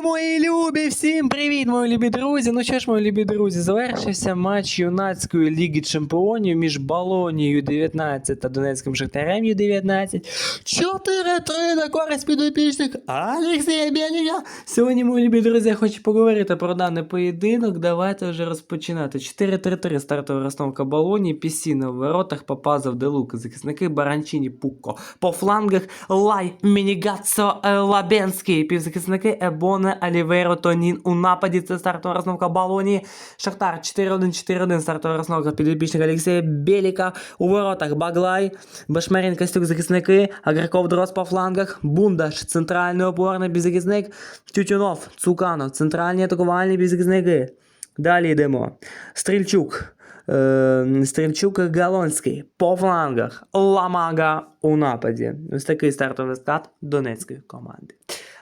Мої любі, всім привіт, мої любі друзі. Ну що ж, мої любі друзі, завершився матч юнацької ліги чемпіонів між Болонією 19 та Донецьким Шахтарем Ю-19. 4-3 на користь підопічних Алексія Бєліга. Сьогодні, мої любі друзі, я хочу поговорити про даний поєдинок. Давайте вже розпочинати. 4-3-3 стартова розстановка Болонії, Пісіна в воротах, Папазов, Делука, захисники, Баранчині, Пукко. По флангах Лай, Мінігацо, Лабенський, півзахисники, Ебоне, Аліверо, Тонін. У нападі це стартова розстановка Болонії. Шахтар 4-1-4-1, стартова розстановка підопічних Олексія Беліка. У воротах Баглай, Башмерін, Костюк, захисники, Аграков, Дрос по флангах, Бундаш, центральний опорний півзахисник, Тютюнов, Цуканов, центральні атакувальні півзахисники. Далі йдемо. Стрільчук. Е, Стрільчук Галонський по флангах. Ламага у нападі. Ось такий стартовий склад Донецької команди.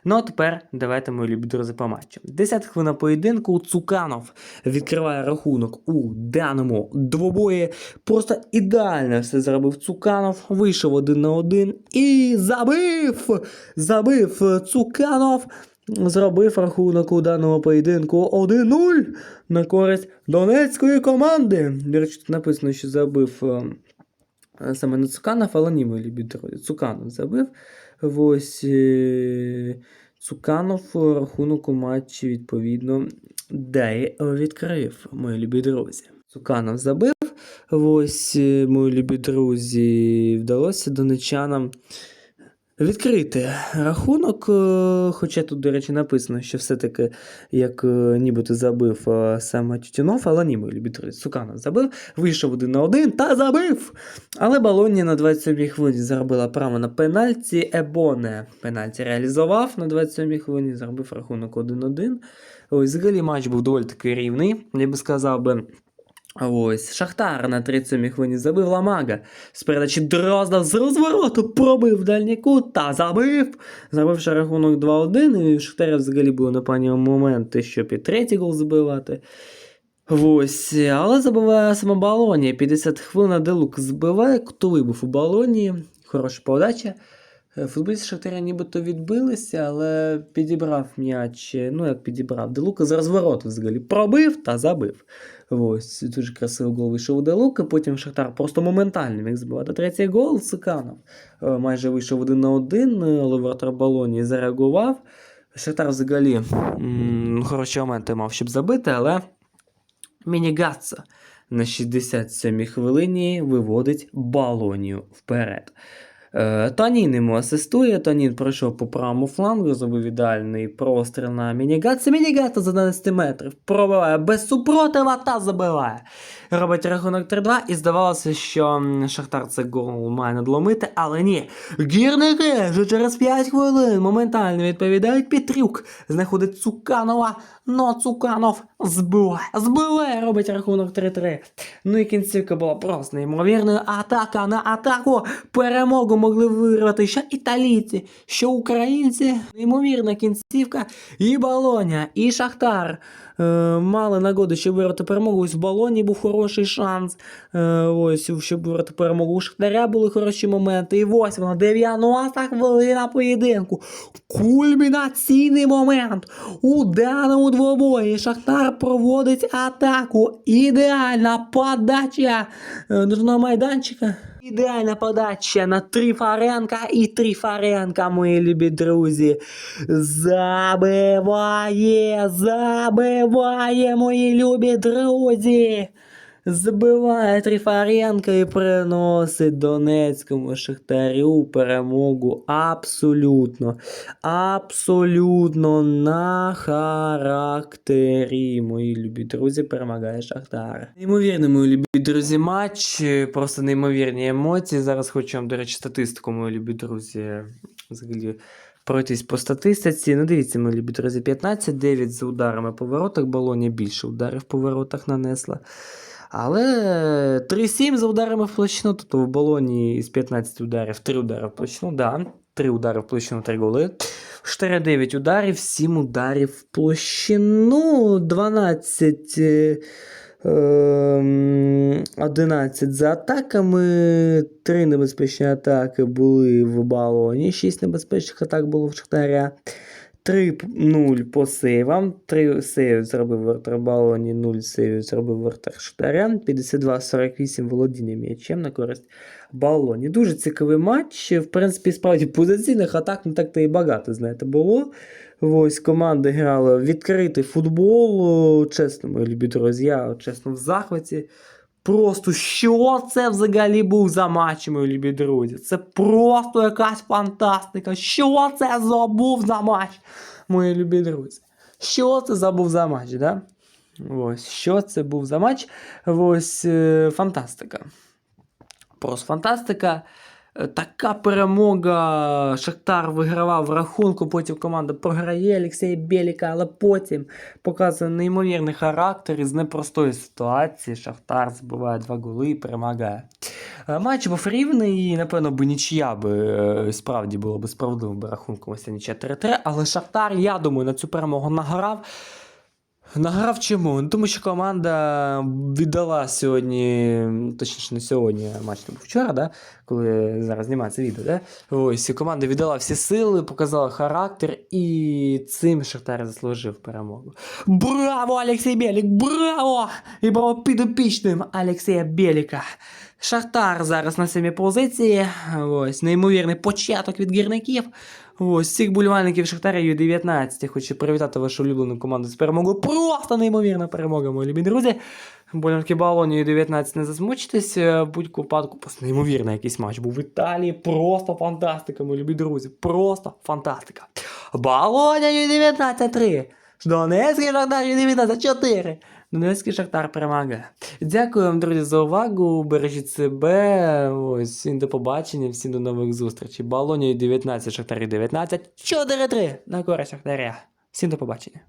Ну а тепер давайте мої любі друзі по матчу. 10 хвилин поєдинку Цуканов відкриває рахунок у даному двобої. Просто ідеально все зробив Цуканов. Вийшов один на один і забив! Забив Цуканов. Зробив рахунок у даному поєдинку 1-0 на користь донецької команди. До речі, тут написано, що забив е, саме не Цуканов, але ні, мої любі друзі. Цуканов забив. Ось е, Цуканов рахунок у матчі, відповідно, де відкрив, мої любі друзі. Цуканов забив. Ось, е, мої любі друзі, вдалося донечанам відкрити рахунок. е, Хоча тут, до речі, написано, що все-таки як е, нібито забив е, саме Тютюнов, але ні, мої любі друзі, забив, вийшов один на один та забив. Але Балонія на 27-й хвилині заробила право на пенальті. Ебоне пенальті реалізував на 27-й хвилині, зробив рахунок 1-1. Ось взагалі матч був доволі таки рівний, я би сказав би. Ось Шахтар на 37-й хвилині забив Ламага. З передачі Дрозда з розвороту пробив дальній кут та забив. Забивши рахунок 2-1. І в Шахтаря взагалі були непогані моменти, щоб і третій гол забивати. Ось, але забиває сама Балонія. 50 хвилин Делук збиває, кутовий був у Балонії. Хороша подача. Е, Футболісти Шахтаря нібито відбилися, але підібрав м'яч. е, Ну, як підібрав, Делука з розвороту взагалі пробив та забив. Ось, дуже красивий гол вийшов у Делука. Потім Шахтар просто моментально міг забивати третій гол. Циканов е, майже вийшов один на один, але вратар Балонії зареагував. Шахтар взагалі м, хороші моменти мав, щоб забити, але Мінігатса на 67-й хвилині виводить Балонію вперед. Е, Тонін йому асистує. Тонін пройшов по правому флангу, зробив ідеальний простріл на Мінігатса. Мінігатса за 11 метрів пробиває без супротива та забиває. Робить рахунок 3-2, і здавалося, що Шахтар це гол має надломити, але ні. Гірники вже через 5 хвилин моментально відповідають Петрюк. Знаходить Цуканова, но Цуканов збиває, збиває, робить рахунок 3-3. Ну і кінцівка була просто неймовірною. Атака на атаку. Перемогу могли вирвати що італійці, що українці. Неймовірна кінцівка. І Болоня, і Шахтар. Е, мали нагоду, щоб вирвати перемогу. Ось в Болоні був хороший шанс. Е, ось, щоб вирвати перемогу. У Шахтаря були хороші моменти. І ось вона, 90 хвилина поєдинку. Кульмінаційний момент. У даному двобої Шахтар проводить атаку. Ідеальна подача е, до майданчика. Ідеальна подача на Трифаренка і Трифаренка, мої любі друзі. Забиває, забиває, мої любі друзі. Забиває Трифаренка і приносить Донецькому Шахтарю перемогу абсолютно, абсолютно на характері. Мої любі друзі, перемагає Шахтар. Неймовірний, мої любі друзі, матч, просто неймовірні емоції. Зараз хочу вам, до речі, статистику, мої любі друзі, взагалі. Пройтись по статистиці. Ну, дивіться, мої любі друзі, 15-9 за ударами по воротах. Болоня більше ударів по воротах нанесла. Але 3-7 за ударами в площину, тобто в Болоні із 15 ударів 3 удари в площину, да, 3 удари в площину, 3 голи. 4-9 ударів, 7 ударів в площину, 12 е, ем, 11 за атаками, 3 небезпечні атаки були в Болоні, 6 небезпечних атак було в Шахтаря. 3-0 по сейвам. 3 сейви зробив вратар Балоні, 0 сейвів зробив вратар Шахтаря. 52-48 володіння м'ячем на користь Балоні. Дуже цікавий матч. В принципі, справді позиційних атак не так то і багато, знаєте, було. Ось команди грали в відкритий футбол. Чесно, мої любі друзі, я чесно в захваті. Просто що це взагалі був за матч, мої любі друзі? Це просто якась фантастика. Що це за був за матч, мої любі друзі? Що це за був за матч, да? Ось, що це був за матч? Ось е, фантастика. Просто фантастика. Е, Така перемога. Шахтар вигравав в рахунку, потім команда програє Олексія Біліка, але потім показує неймовірний характер із непростої ситуації. Шахтар забиває два голи і перемагає. Е, Матч був рівний, і, напевно, би нічия би е, справді було би справедливим рахунком ось нічия 3-3, але Шахтар, я думаю, на цю перемогу награв. Награв чому? Ну, Тому що команда віддала сьогодні, точніше, не сьогодні, а матч не був вчора, да? коли зараз знімається відео. Да? Ось команда віддала всі сили, показала характер, і цим Шахтар заслужив перемогу. Браво, Олексій Білік! Браво! І браво підопічним Олексія Біліка! Шахтар зараз на сьомій позиції. Ось неймовірний початок від гірників. Ось всіх бульвальників Шахтаря Ю-19. Я хочу привітати вашу улюблену команду з перемогою. Просто неймовірна перемога, мої любі друзі. Болянки балоні Ю-19 не засмучитесь. Будь-яку випадку просто неймовірний якийсь матч був в Італії. Просто фантастика, мої любі друзі. Просто фантастика. Балоня Ю-19 3. Донецький Шахтар Ю-19 4. Донецький Шахтар перемагає. Дякую вам, друзі, за увагу. Бережіть себе. Ось, всім до побачення, всім до нових зустрічей. Балонію 19, Шахтарі 19, 4-3 на користь Шахтаря. Всім до побачення.